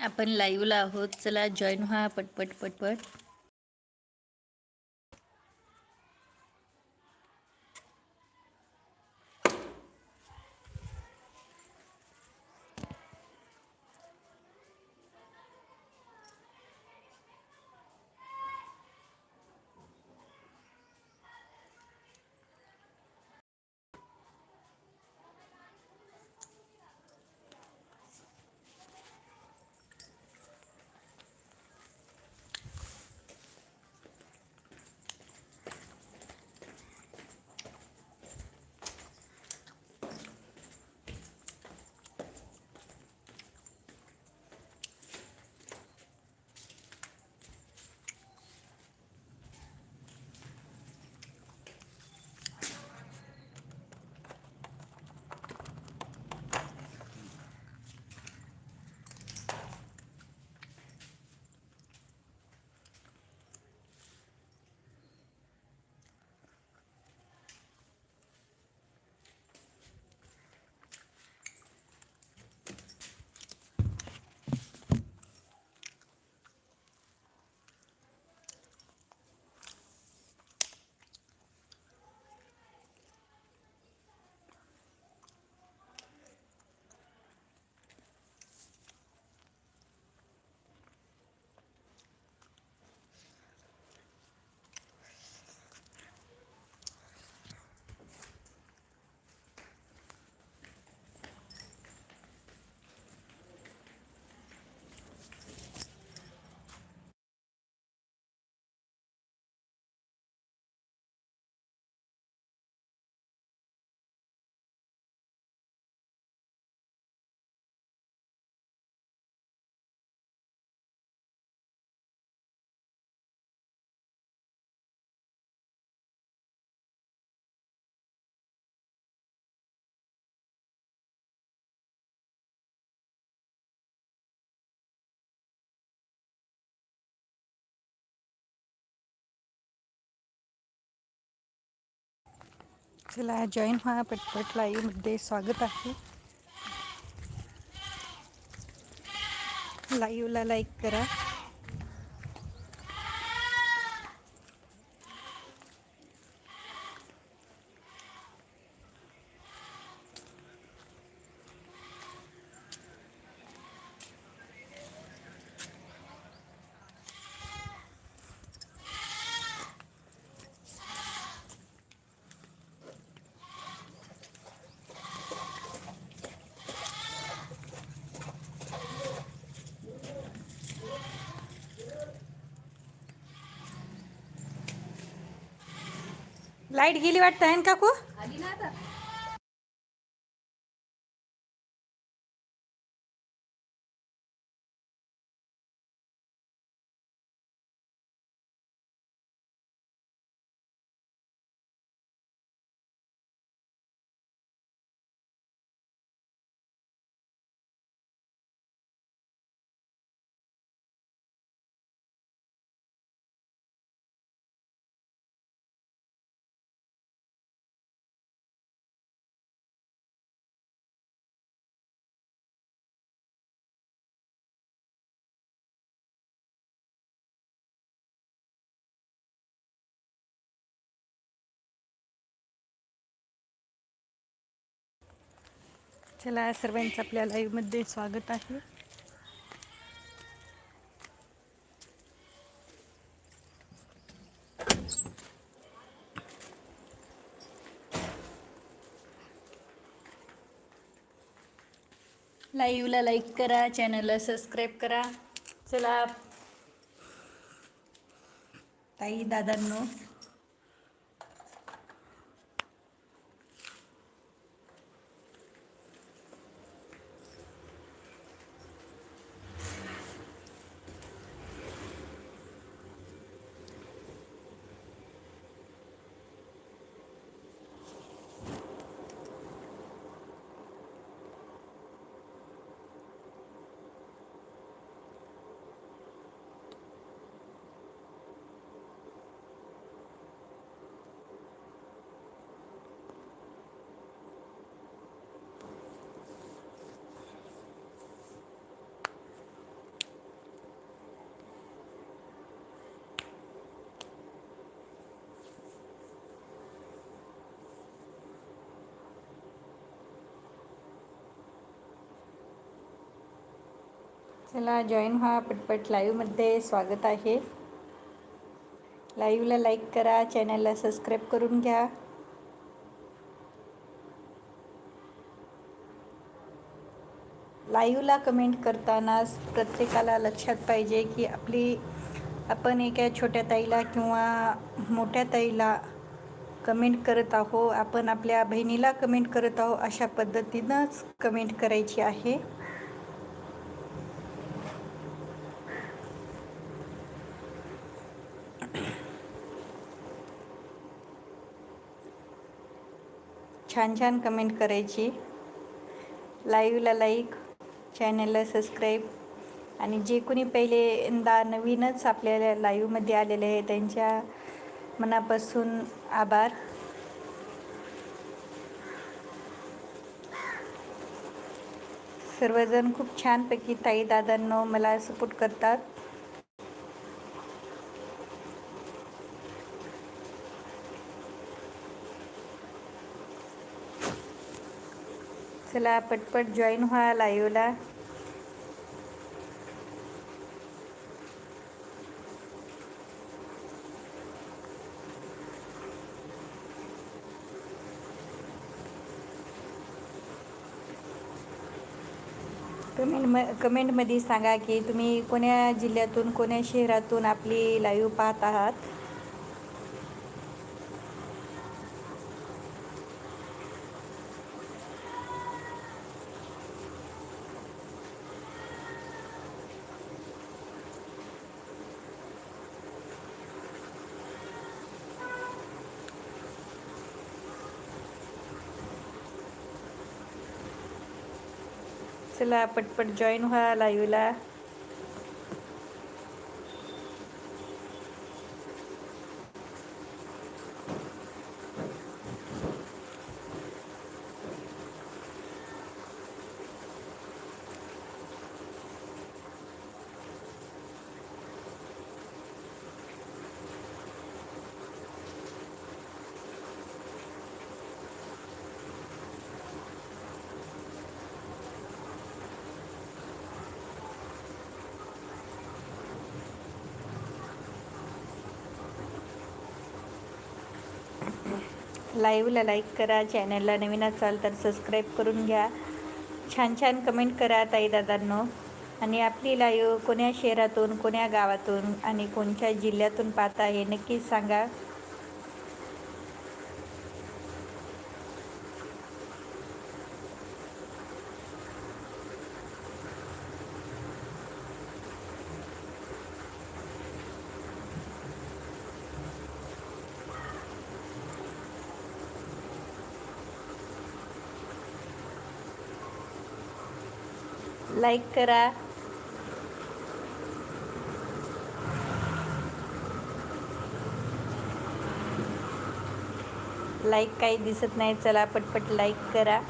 आपण लाईव्हला आहोत. चला जॉईन व्हा पटपट पटपट. चला जॉईन व्हा पटपट लाईव्हमध्ये स्वागत आहे. लाईव्हला लाईक करा. लाइट गेली वाटतं आहे ना काकू? चला सर्वांचं आपल्या लाईव्हमध्ये स्वागत आहे. लाईव्हला लाईक करा चॅनलला सबस्क्राईब करा. चला. ताई दादांनो. चला जॉईन व्हा. पटपट लाईव्हमध्ये स्वागत आहे. लाईव्हला लाईक करा. चॅनलला सबस्क्राईब करून घ्या. लाईव्हला कमेंट करताना प्रत्येकाला लक्षात पाहिजे की आपली आपण एका छोट्या ताईला किंवा मोठ्या ताईला कमेंट करत आहो. आपण आपल्या बहिणीला कमेंट करत आहो अशा पद्धतीनंच कमेंट करायची आहे. छान छान कमेंट करायची. लाईव्हला लाईक चॅनलला सबस्क्राईब आणि जे कोणी पहिल्यांदा नवीनच आपल्याला लाईव्हमध्ये आलेले आहे त्यांच्या मनापासून आभार. सर्वजण खूप छानपैकी ताई दादांनो मला सपोर्ट करतात. चला पटपट जॉईन व्हा लाईव्हला कमेंट म कमेंटमध्ये सांगा की तुम्ही कोण्या जिल्ह्यातून कोण्या शहरातून आपली लाईव्ह पाहत आहात? चला पटपट जॉईन व्हा लाईव्हला लाईव्हला लाईक करा चॅनलला नवीन असाल तर सबस्क्राईब करून घ्या. छान छान कमेंट करा ताई दादांनो आणि आपली लाईव्ह कोण्या शहरातून कोण्या गावातून आणि कोणत्या जिल्ह्यातून पाहता हे नक्कीच सांगा. लाईक करा. लाईक काही दिसत नाही चला पटपट लाईक करा.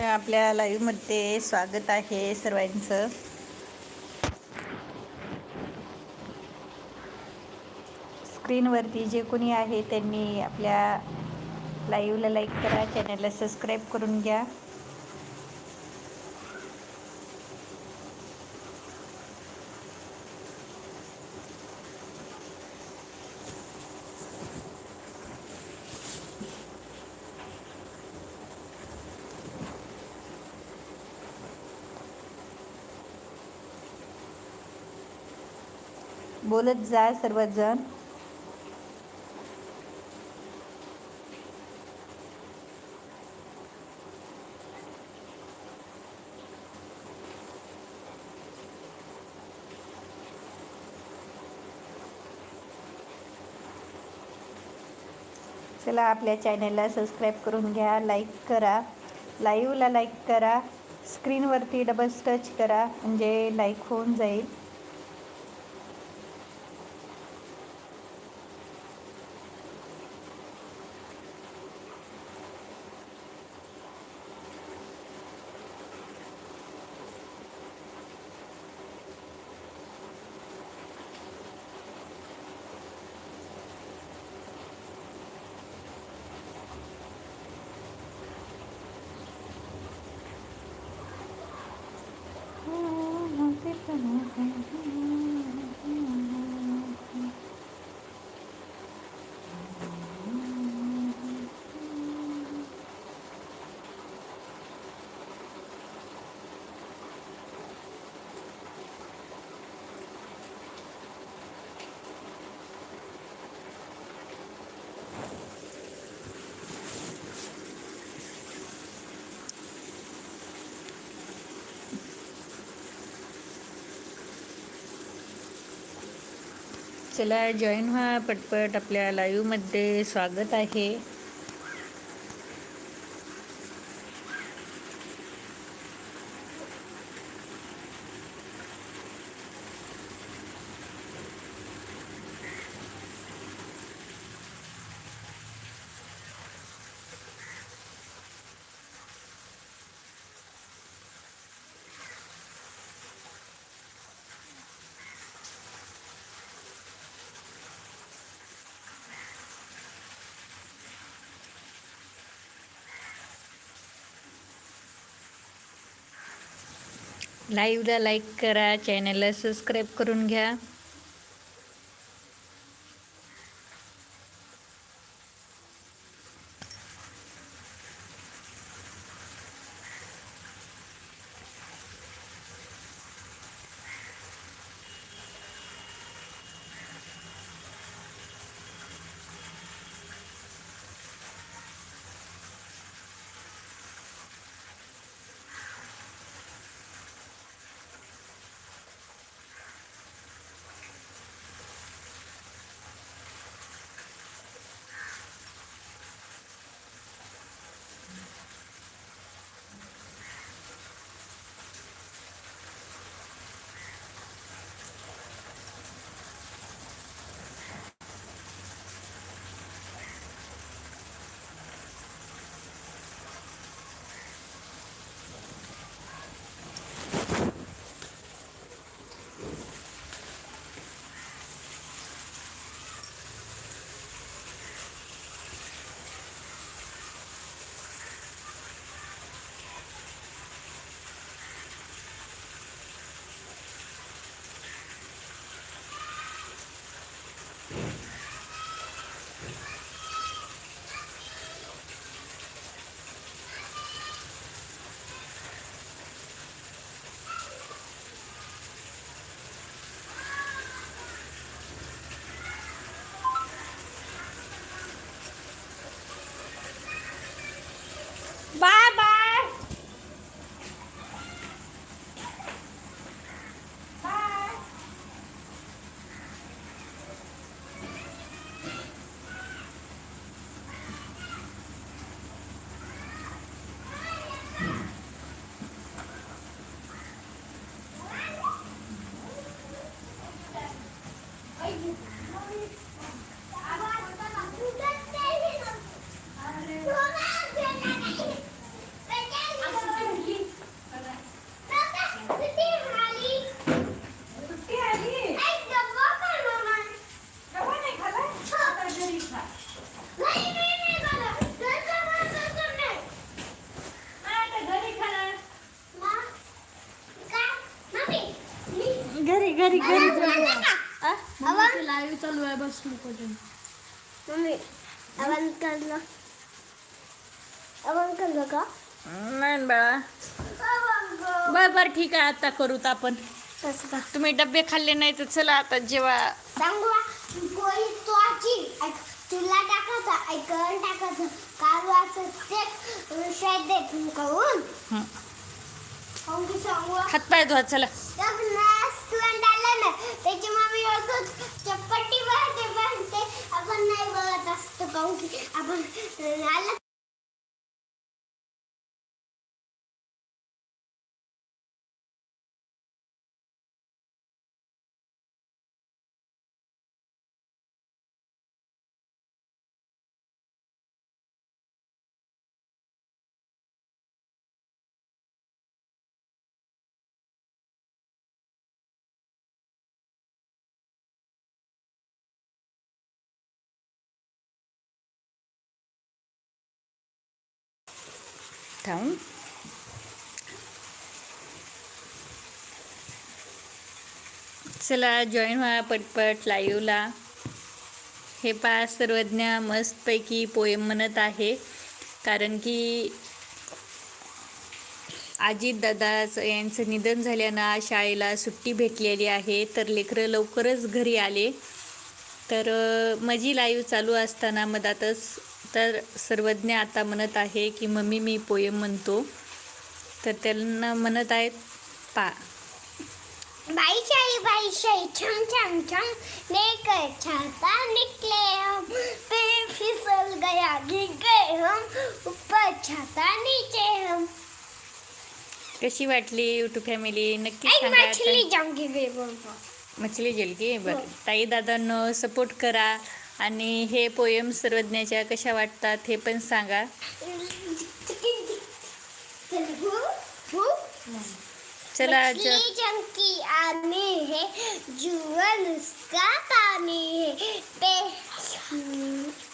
तर आपल्या लाईव्हमध्ये स्वागत आहे सर्वांचं. स्क्रीनवरती जे कोणी आहे त्यांनी आपल्या लाईव्हला लाईक करा चॅनलला सबस्क्राईब करून घ्या. बोलत जा सर्वजण. चला आपल्या चॅनलला सबस्क्राईब करून घ्या लाईक करा. लाईव्हला लाईक करा. स्क्रीनवरती डबल टच करा म्हणजे लाईक होऊन जाईल. चला जॉईन व्हा पटपट आपल्या लाईव्हमध्ये स्वागत आहे. लाईव्हला लाईक करा चॅनलला सबस्क्राईब करून घ्या. ठीक आहे आता करूत आपण. तुम्ही डबे खाल्ले नाही तर चला आता जेव्हा सांगू पोळी तोची तुला टाकायचं ऐकण टाकायचं कालवाचं ते विषय देत हं. की सांगू हातपाय धुवा चला. जब रेस्टोरेंट आलं ना त्याची मम्मी रोज चपट्टी भरते भरते आपण नाही बघत असतो काहून की? आपण आलं थांब चला जॉईन व्हा पटपट लाईव्हला हे पा सर्वज्ञ मस्तपैकी पोएम म्हणत आहे कारण की अजित दादा यांचं निधन झाल्यानं शाळेला सुट्टी भेटलेली आहे तर लेकरं लवकरच घरी आले तर माझी लाईव्ह चालू असताना मधातच तर सर्वज्ञ आता म्हणत आहे की मम्मी मी पोयम म्हणतो. तर त्यांना म्हणत आहेत पा. बाई शाही बाई शाही छम छम छम लेकर छाता निकले हम पे फिसल गया गिर गए हम ऊपर छाता नीचे हम। कशी वाटली यूट्यूब फॅमिली नक्की सांगा मछली जाऊंगी बेबन मछली बरं. हो. ताई दादांनो सपोर्ट करा. आणि हे पोयम सर्वज्ञाच्या कशा वाटतात हे पण सांगा चला जंकी आने है जुअल उसका पानी है पे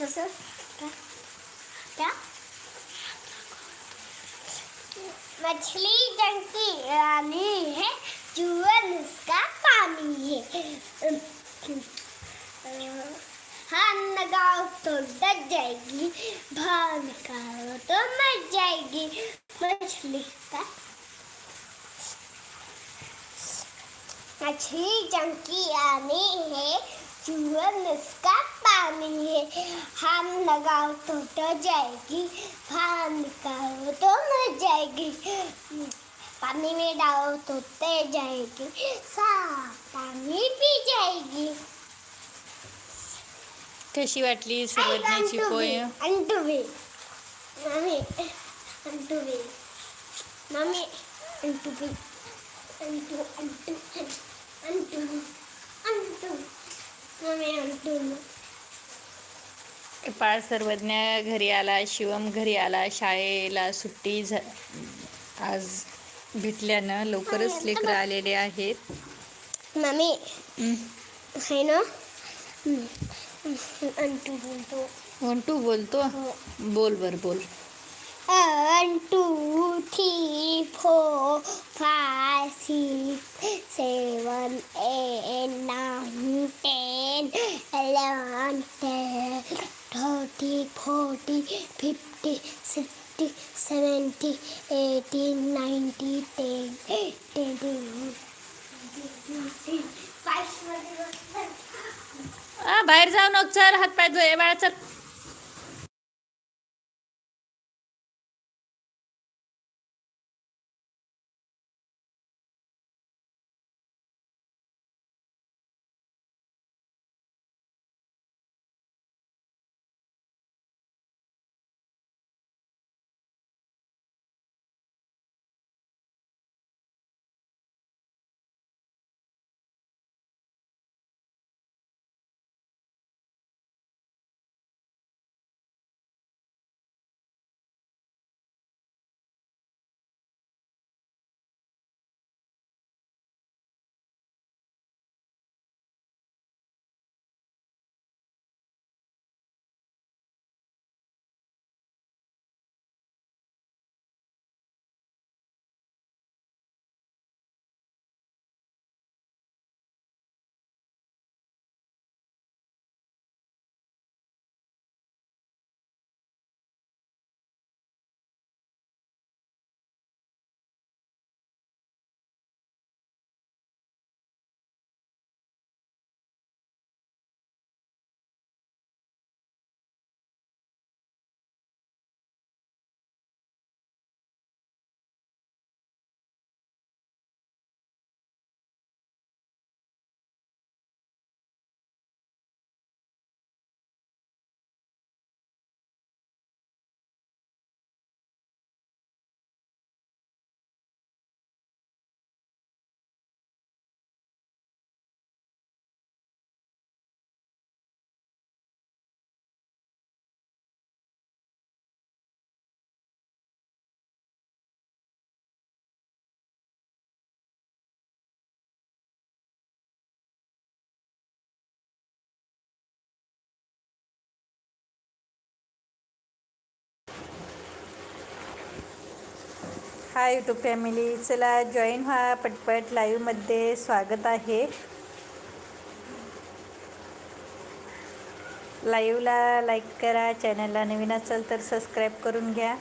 कसं क्या? मछली जंकी रानी है जुअल उसका पानी है हाँ लगाओ तो डर जाएगी भाव निकालो तो मर जाएगी मछली का मछली जंकी आनी है जुअन इसका पानी है। हम लगाओ तो डर जाएगी बाहर निकालो तो मर जाएगी पानी में डालो तो तैर जाएगी, साफ़ पानी पी जाएगी। कशी वाटली सर्वज्ञाची पोयम अंटुबी मम्मी अंटुबी मम्मी अंटुबी अंटू अंटू अंटू अंटू मम्मी अंटू पाळ सर्वज्ञ घरी आला शिवम घरी आला शाळेला सुट्टी झा आज भेटल्यानं लवकरच लेकरं आलेले आहेत. मम्मी हं. है ना? वन टू बोलतो बोल बर बोल one two three four five six seven eight nine ten eleven ten thirty forty fifty sixty seventy eighty ninety ten twenty five बाहेर जाऊ नको चल हात पाय धुये बाळा चल. हाय यूट्यूब फॅमिली चला जॉईन व्हा पटपट लाईव्हमध्ये स्वागत आहे. लाईव्हला लाईक करा चॅनलला नवीन असाल तर सबस्क्राईब करून घ्या.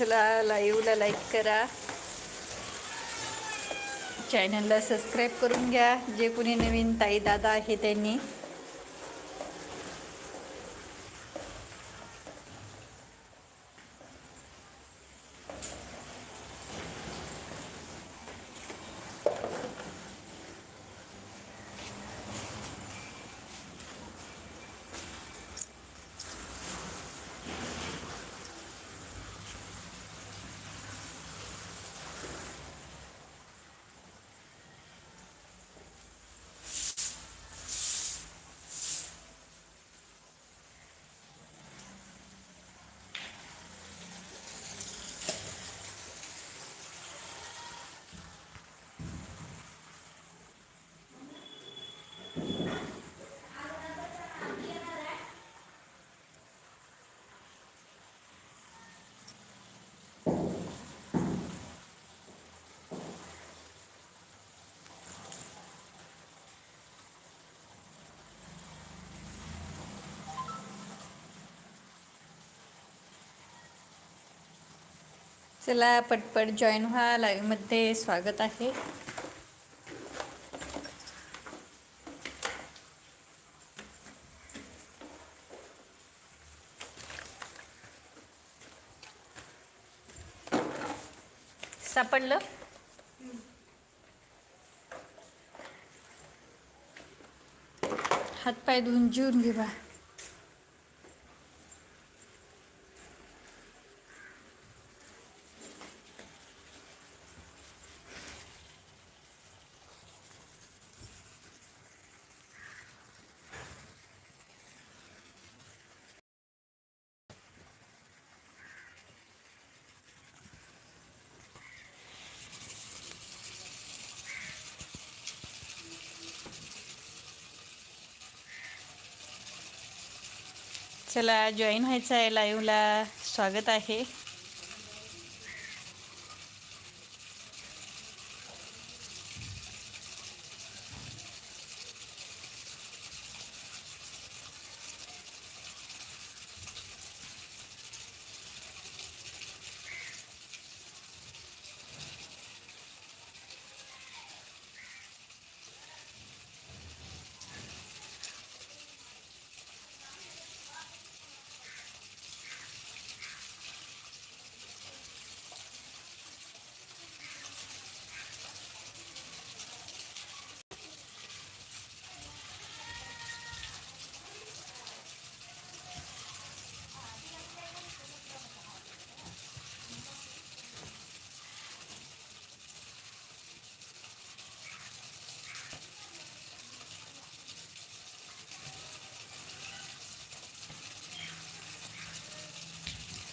चला लाईव्हला लाईक करा. चॅनलला सबस्क्राईब करून घ्या. जे कोणी नवीन ताई दादा आहे त्यांनी. चला पटपट जॉईन व्हा. लाईव्हमध्ये स्वागत आहे. सापडलं? हातपाय धुवून जीवन घे बा चला जॉईन व्हायचं आहे लाईव्हला स्वागत आहे.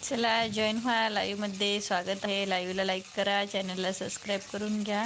चला जॉईन व्हा लाईव्हमध्ये स्वागत आहे. लाईव्हला लाईक करा. चॅनलला सबस्क्राईब करून घ्या.